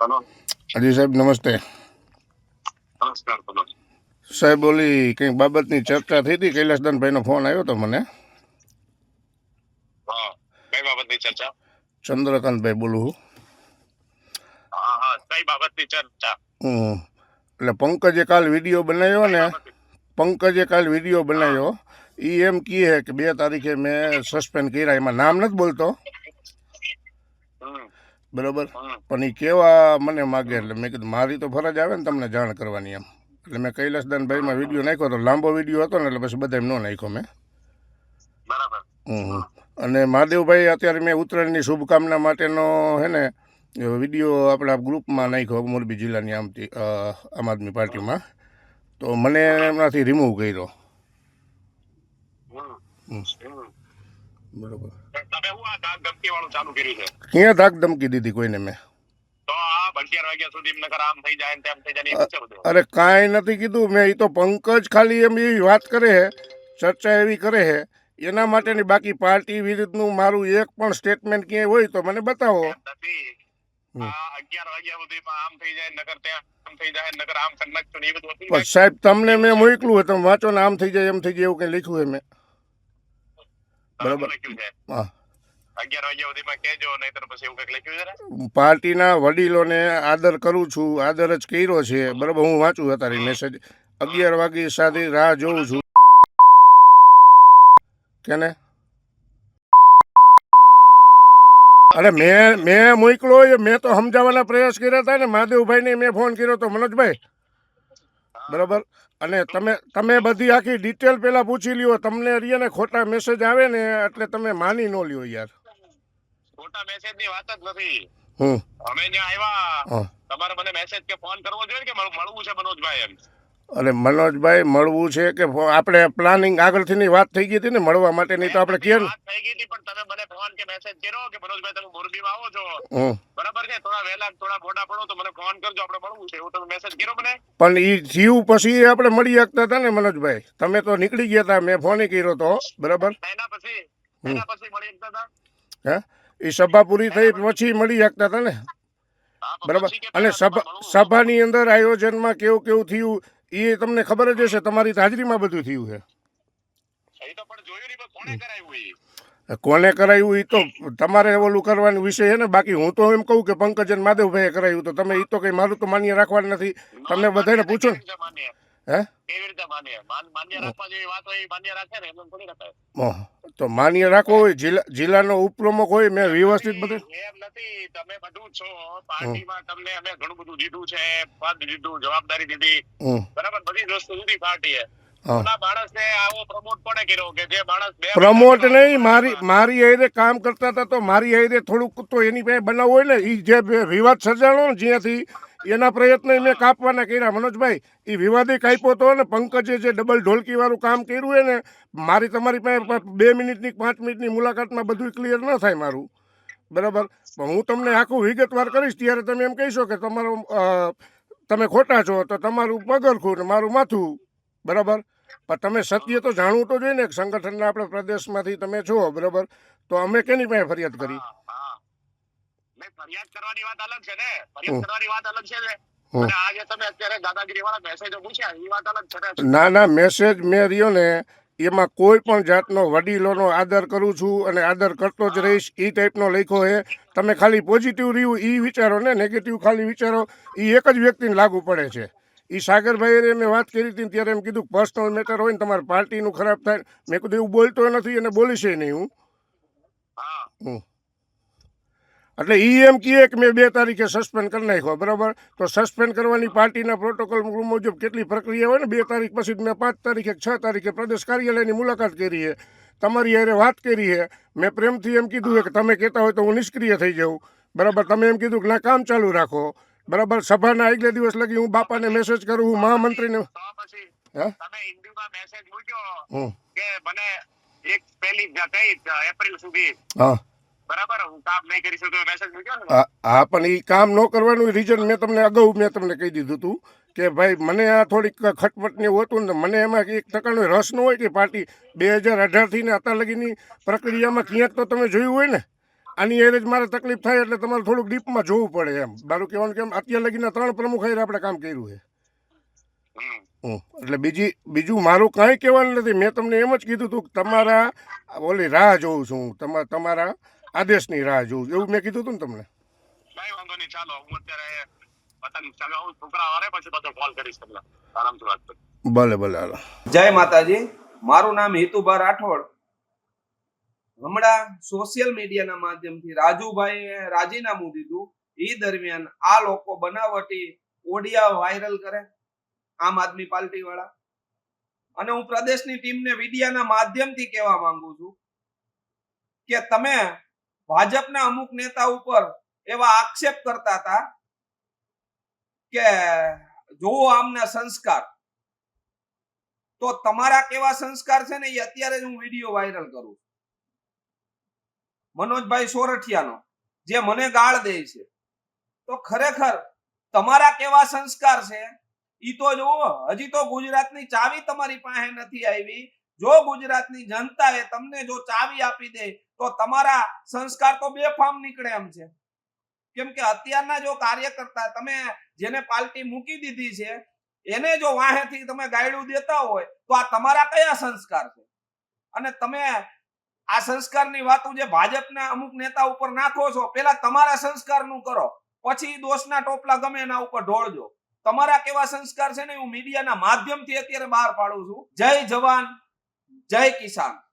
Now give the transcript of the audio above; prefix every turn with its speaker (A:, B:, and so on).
A: Hello
B: હાજી સાહેબ નમસ્તે
A: નમસ્કાર બોલો
B: સાહેબ ઓલી કંઈક બાબતની ચર્ચા થઈ હતી કૈલાસદાનભાઈનો ફોન આવ્યો હતો મને।
A: હા કઈ બાબતની ચર્ચા?
B: ચંદ્રકાંતભાઈ બોલું છું.
A: હા હા કઈ બાબતની ચર્ચા?
B: હમ. એટલે પંકજે કાલ વીડિયો બનાવ્યો ને પંકજે કાલ વીડિયો બનાવ્યો એ એમ કહે કે બે તારીખે મેં સસ્પેન્ડ કર્યા એમાં નામ નથી બોલતો
A: હમ,
B: બરાબર. પણ એ કેવા મને માગે એટલે મેં કીધું મારી તો ફરજ આવે ને તમને જાણ કરવાની એમ એટલે મેં કૈલાસદાનભાઈમાં વીડિયો નાખ્યો તો લાંબો વીડિયો હતો ને એટલે પછી બધા એમ ન નાખ્યો મેં
A: બરાબર
B: હમ. અને મહાદેવભાઈ અત્યારે મેં ઉત્તરાયણની શુભકામના માટેનો હે ને વીડિયો આપણા ગ્રુપમાં નાખ્યો મોરબી જિલ્લાની આમથી આમ આદમી પાર્ટીમાં તો મને એમનાથી રિમૂવ કર્યો.
A: હમ.
B: બરોબર.
A: તમે હું આ ધાક ધમકી વાળું ચાલુ કર્યું છે?
B: ક્યાં ધાક ધમકી દીધી કોઈને મેં? અરે કાંઈ નથી કીધું. મેં એ તો પંકજ ખાલી એમ એવી વાત કરે છે ચર્ચા એવી કરે છે એના માટેની બાકી પાર્ટી વિરુદ્ધનું મારું એક પણ સ્ટેટમેન્ટ ક્યાંય હોય તો મને બતાવો. સાહેબ તમને મેં મોકલું હોય તમે વાંચો ને આમ થઈ જાય એમ થઈ જાય એવું કઈ લખ્યું હોય મેં. બરાબર. હા. પાર્ટીના વડીલોને આદર કરું છું આદર જ કર્યો છે બરાબર હું વાંચું અત્યારે મેસેજ અગિયાર વાગે સાથે રાહ જોઉં છું. કેને? અરે મેં મેં મોકલો મેં તો સમજાવવાના પ્રયાસ કર્યા હતા ને મહાદેવભાઈને મેં ફોન કર્યો તો મનોજભાઈ બરાબર? અને તમે તમે બધી આખી ડિટેલ પહેલાં પૂછી લ્યો. તમને ને ખોટા મેસેજ આવે ને એટલે તમે માની ન લ્યો યાર.
A: ખોટા મેસેજની વાત જ નથી.
B: હમ.
A: અમે ત્યાં આવ્યા. તમારે મને મેસેજ કે ફોન કરવો જોઈએ કે મળવું છે મનોજભાઈ એમ?
B: અરે મનોજભાઈ મળવું છે કે આપણે પ્લાનિંગ આગળથીની વાત થઈ ગઈ હતી ને મળવા માટેની તો આપણે કેમ
A: થઈ ગઈ હતી પણ તમે મને ફોન કે મેસેજ કર્યો કે મનોજભાઈ તમે મોરબીમાં આવો છો? બરાબર છે? થોડા વહેલા થોડા મોટા પડો તો મને ફોન કરજો આપણે મળવું છે. એવું તમે મેસેજ કર્યો મને.
B: પણ એ જીવ પછી આપણે મળી શકતા હતા ને મનોજભાઈ? તમે તો નીકળી ગયા હતા મેં ફોન કર્યો તો બરાબર?
A: એના પછી? એના પછી મળી શકતા હતા?
B: હે? એ સભા પૂરી થઈ પછી? મળી શકતા હતા ને? બરાબર? અને સભા સભાની અંદર આયોજનમાં કેવું કેવું થયું? એ તમને ખબર જ હશે તમારી હાજરીમાં બધું થયું છે? કોને કરાયું એ? તો તમારે ઓલું કરવાનું વિષય છે ને બાકી હું તો એમ કહું કે પંકજન માધવભાઈએ કરાયું તો તમે એ તો કંઈ મારું તો માન્ય રાખવાનું નથી. તમે બધાને પૂછો ને. હે?
A: કેવી રીતે માન્ય? માન- માન્ય રાખવા જેવી વાત હોય એ માન્ય રાખે ને એમ થોડી
B: ઓહ, તો માન્ય રાખવો હોય જિલ્લા જિલ્લાનો ઉપપ્રમુખ હોય મેં વ્યવસ્થિત બધું.
A: એમ નથી તમે બધું છો. પાર્ટીમાં તમને અમે ઘણું બધું દીધું છે પદ દીધું જવાબદારી દીધી. બરાબર બધી વસ્તુ દીધી પાર્ટીએ. પ્રમોટ
B: નહીં મારી મારી હારે કામ કરતા હતા તો મારી હારે થોડુંક તો એની પાસે બનાવવું હોય ને એ જે વિવાદ સર્જાણો ને જ્યાંથી એના પ્રયત્ન મેં કાપવાના કર્યા. મનોજભાઈ એ વિવાદે કાપ્યો તો ને પંકજે જે ડબલ ઢોલકી વાળું કામ કર્યું હોય ને મારી તમારી પાસે બે મિનિટની, પાંચ મિનિટની મુલાકાતમાં બધું ક્લિયર ન થાય મારું. બરાબર? હું તમને આખું વિગતવાર કરીશ, ત્યારે તમે એમ કહીશો કે તમારો તમે ખોટા છો, તો તમારું પગરખું ને મારું માથું. બરાબર? પણ તમે સત્ય તો જાણવું તો જોઈએ ને સંગઠનના આપણે પ્રદેશમાંથી તમે છો, બરાબર? તો અમે કેની પાસે ફરિયાદ કરી?
A: ફરિયાદ કરવાની વાત અલગ છે ને. ફરિયાદ કરવાની વાત અલગ છે ને.
B: હમ.
A: અને આ જે તમે અત્યારે દાદાગીરી વાળા મેસેજો પૂછ્યા એ વાત અલગ છે ના?
B: ના મેસેજ મેં રહ્યો ને એમાં કોઈ પણ જાતનો વડીલોનો આદર કરું છું અને આદર કરતો જ રહીશ એ ટાઈપનો લખ્યો હે તમે ખાલી પોઝિટિવ રહ્યું એ વિચારો ને નેગેટિવ ખાલી વિચારો એ એક જ વ્યક્તિને લાગુ પડે છે. એ સાગરભાઈએ મેં વાત કરી હતી ત્યારે એમ કીધું પર્સનલ મેટર હોય ને તમારે પાર્ટીનું ખરાબ થાય મેં કીધું એવું બોલતો નથી અને બોલીશે નહીં હું.
A: હા.
B: એટલે એ એમ કહે કે મેં બે તારીખે સસ્પેન્ડ કરી નાખ્યો બરાબર? તો સસ્પેન્ડ કરવાની પાર્ટીના પ્રોટોકોલ મુજબ કેટલી પ્રક્રિયા હોય ને? બે તારીખ પછી મેં પાંચ તારીખે છ તારીખે પ્રદેશ કાર્યાલયની મુલાકાત કરી છે. તમારી હારે વાત કરી છે. મેં પ્રેમથી એમ કીધું કે તમે કહેતા હોય તો હું નિષ્ક્રિય થઈ જાઉં. બરાબર? તમે એમ કીધું કે ના કામ ચાલુ રાખો. બરાબર? સભાના આગલે દિવસ લગી હું બાપાને મેસેજ કરું હું મહામંત્રીને હા?
A: તમે હિન્દુમાં મેસેજ મૂક્યો કે મને એક પહેલી એપ્રિલ સુધી
B: હા.
A: બરાબર? હું કામ નહીં કરી શકું મેસેજ મૂક્યો ને
B: હા પણ એ કામ ન કરવાનું રીઝન મેં તમને અગાઉ મેં તમને કહી દીધું હતું કે ભાઈ મને આ થોડીક ખટપટ ને એવું હતું ને મને એમાં એક ટકાનો રસ ન હોય કે પાર્ટી બે હજાર અઢારથી ને અત્યાર લગીની પ્રક્રિયામાં ક્યાંક તો તમે જોયું હોય ને આની એરેજ મારે તકલીફ થાય એટલે તમારે થોડુંક ડીપમાં જોવું પડે એમ. મારું કહેવાનું કેમ અત્યાર લગીના ત્રણ પ્રમુખ હારે આપણે કામ કર્યું છે. એટલે બીજી બીજું મારું કાંઈ કહેવાનું નથી. મેં તમને એમ જ કીધું હતું કે તમારા ઓલી રાહ જોઉં છું તમા તમારા આદેશની રાહ જોઉં એવું મેં કીધું હતું ને તમને.
A: કઈ વાંધો નહીં ચાલો. હું અત્યારે પતંગ ચગાવું છોકરા આવે પછી બધો કોલ કરીશ તમને. આરામથી વાત કરીશ
B: ભલે ભલે હાલો.
C: જય માતાજી. મારું નામ હેતુભા રાઠોડ. હમણાં સોશિયલ મીડિયાના માધ્યમથી રાજુભાઈએ રાજીનામું દીધું. એ દરમિયાન આ લોકો બનાવટી ઓડિયા વાયરલ કરે આમ આદમી પાર્ટી વાળા અને હું પ્રદેશની ટીમને મીડિયાના માધ્યમથી કહેવા માંગુ છું કે તમે ભાજપના અમુક નેતા ઉપર એવા આક્ષેપ કરતા હતા કે જોવો આમના સંસ્કાર. તો તમારા કેવા સંસ્કાર છે ને એ અત્યારે હું વીડિયો વાયરલ કરું. મનોજભાઈ સોરઠિયાનો, જે મને ગાળ દે છે. તો ખરેખર તમારા કેવા સંસ્કાર છે? ઈ તો જુઓ, હજી તો ગુજરાતની ચાવી તમારી પાસે નથી આવી. જો ગુજરાતની જનતાએ તમને જો ચાવી આપી દે, તો તમારા સંસ્કાર તો બેફામ નીકળે એમ છે. કેમ કે અત્યારના જો કાર્યકર્તા તમે જેને પાર્ટી મૂકી દીધી છે, એને જો વાહેથી તમે ગાયડું દેતા હોય, તો આ તમારા કયા સંસ્કાર છે? અને તમે આ સંસ્કારની વાતો જે ભાજપના અમુક નેતા ઉપર નાખો છો, પેલા તમારા સંસ્કારનું કરો, પછી દોષના ટોપલા ગમે એના ઉપર ઢોળજો. તમારા કેવા સંસ્કાર છે ને, હું મીડિયાના માધ્યમથી અત્યારે બહાર પાડું છું. જય જવાન. જય કિસાન.